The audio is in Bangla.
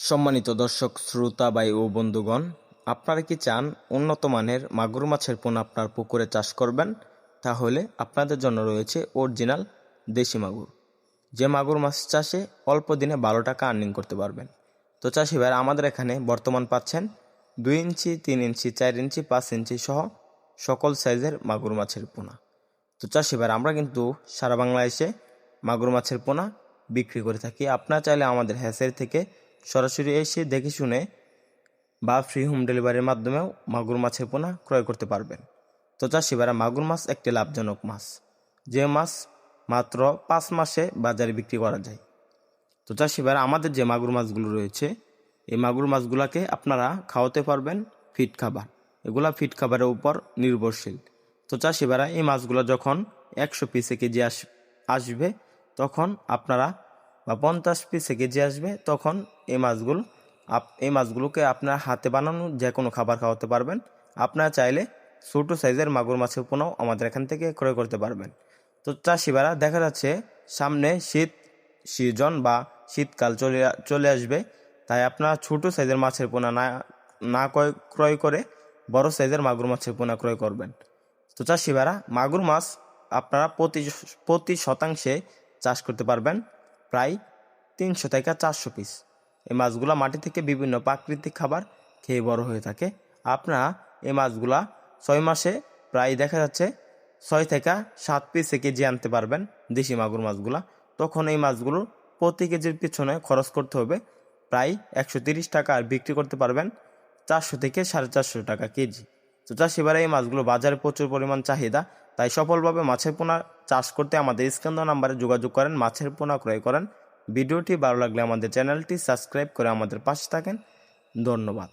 সম্মানিত দর্শক, শ্রোতা বাই ও বন্ধুগণ, আপনারা কি চান উন্নত মানের মাগুর মাছের পোনা আপনার পুকুরে চাষ করবেন? তাহলে আপনাদের জন্য রয়েছে অরিজিনাল দেশি মাগুর। যে মাগুর মাছ চাষে অল্প দিনে ভালো টাকা আর্নিং করতে পারবেন। তো চাষি ভাই, আমাদের এখানে বর্তমান পাচ্ছেন দুই ইঞ্চি, তিন ইঞ্চি, চার ইঞ্চি, পাঁচ ইঞ্চি সহ সকল সাইজের মাগুর মাছের পোনা। তো চাষি ভাই, আমরা কিন্তু সারা বাংলাদেশে মাগুর মাছের পোনা বিক্রি করে থাকি। আপনারা চাইলে আমাদের হ্যাসের থেকে সরাসরি এসে দেখে শুনে বা ফ্রি হোম ডেলিভারির মাধ্যমেও মাগুর মাছের পোনা ক্রয় করতে পারবেন। তো চাষি ভাইরা, মাগুর মাছ একটি লাভজনক মাছ। যে মাছ মাত্র পাঁচ মাসে বাজারে বিক্রি করা যায়। তো চাষি ভাইরা, আমাদের যে মাগুর মাছগুলো রয়েছে, এই মাগুর মাছগুলোকে আপনারা খাওয়াতে পারবেন ফিট খাবার। এগুলা ফিট খাবারের উপর নির্ভরশীল। তো চাষি ভাইরা, এই মাছগুলো যখন একশো পিসে কেজি আস, আসবে, তখন আপনারা বা পঞ্চাশ পিসে কেজি আসবে, তখন এই মাছগুলো আপ- এই মাছগুলোকে আপনার হাতে বানানো যে কোনো খাবার খাওয়াতে পারবেন। আপনারা চাইলে ছোটো সাইজের মাগুর মাছের পোনাও আমাদের এখান থেকে ক্রয় করতে পারবেন। তো চাষিবারা দেখা যাচ্ছে সামনে শীত সিজন বা শীতকাল চলে চলে আসবে। তাই আপনারা ছোটো সাইজের মাছের পোনা না না ক্রয় ক্রয় করে বড় সাইজের মাগুর মাছের পোনা ক্রয় করবেন। তো চাষিবারা মাগুর মাছ আপনারা প্রতি প্রতি শতাংশে চাষ করতে পারবেন। প্রায় তিনশো থেকে চারশো পিস এই মাছগুলা মাটি থেকে বিভিন্ন প্রাকৃতিক খাবার খেয়ে বড় হয়ে থাকে। আপনারা এই মাছগুলা ছয় মাসে প্রায় দেখা যাচ্ছে ছয় থেকে সাত পিসে কেজি আনতে পারবেন দেশি মাগুর মাছগুলা। তখন এই মাছগুলো প্রতি কেজির পিছনে খরচ করতে হবে প্রায় একশো তিরিশ টাকা আর বিক্রি করতে পারবেন চারশো থেকে সাড়ে চারশো টাকা কেজি। তো চাষিবারা এই মাছগুলো বাজারে প্রচুর পরিমাণ চাহিদা, তাই সফলভাবে মাছের পোনা চাষ করতে আমাদের স্কন্দ নাম্বারে যোগাযোগ করেন, মাছের পোনা ক্রয় করেন। ভিডিওটি ভালো লাগলে আমাদের চ্যানেলটি সাবস্ক্রাইব করে আমাদের পাশে থাকেন। ধন্যবাদ।